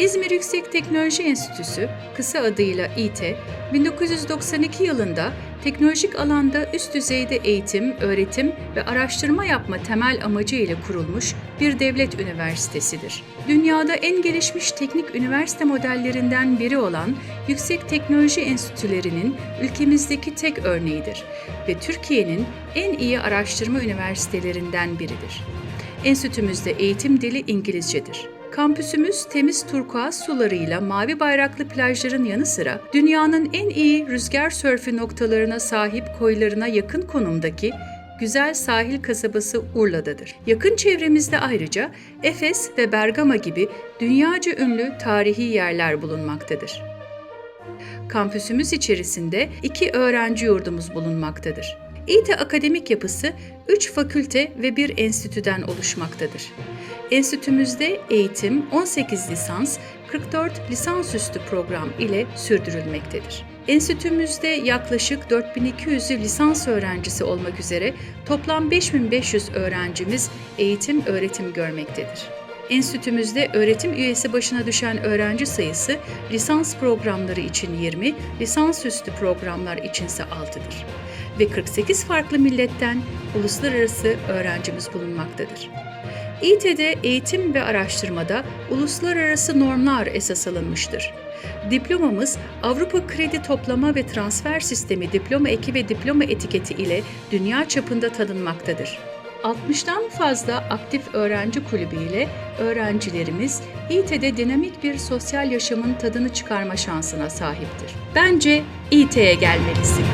İzmir Yüksek Teknoloji Enstitüsü, kısa adıyla İT, 1992 yılında teknolojik alanda üst düzeyde eğitim, öğretim ve araştırma yapma temel amacı ile kurulmuş bir devlet üniversitesidir. Dünyada en gelişmiş teknik üniversite modellerinden biri olan Yüksek Teknoloji Enstitülerinin ülkemizdeki tek örneğidir ve Türkiye'nin en iyi araştırma üniversitelerinden biridir. Enstitümüzde eğitim dili İngilizcedir. Kampüsümüz temiz turkuaz sularıyla mavi bayraklı plajların yanı sıra dünyanın en iyi rüzgar sörfü noktalarına sahip koylarına yakın konumdaki güzel sahil kasabası Urla'dadır. Yakın çevremizde ayrıca Efes ve Bergama gibi dünyaca ünlü tarihi yerler bulunmaktadır. Kampüsümüz içerisinde iki öğrenci yurdumuz bulunmaktadır. İİTE akademik yapısı 3 fakülte ve bir enstitüden oluşmaktadır. Enstitümüzde eğitim 18 lisans, 44 lisansüstü program ile sürdürülmektedir. Enstitümüzde yaklaşık 4200'ü lisans öğrencisi olmak üzere toplam 5500 öğrencimiz eğitim öğretim görmektedir. Enstitümüzde öğretim üyesi başına düşen öğrenci sayısı lisans programları için 20, lisansüstü programlar içinse 6'dır. Ve 48 farklı milletten uluslararası öğrencimiz bulunmaktadır. İT'de eğitim ve araştırmada uluslararası normlar esas alınmıştır. Diplomamız Avrupa Kredi Toplama ve Transfer Sistemi diploma eki ve diploma etiketi ile dünya çapında tanınmaktadır. 60'tan fazla aktif öğrenci kulübü ile öğrencilerimiz İT'de dinamik bir sosyal yaşamın tadını çıkarma şansına sahiptir. Bence İT'ye gelmelisin.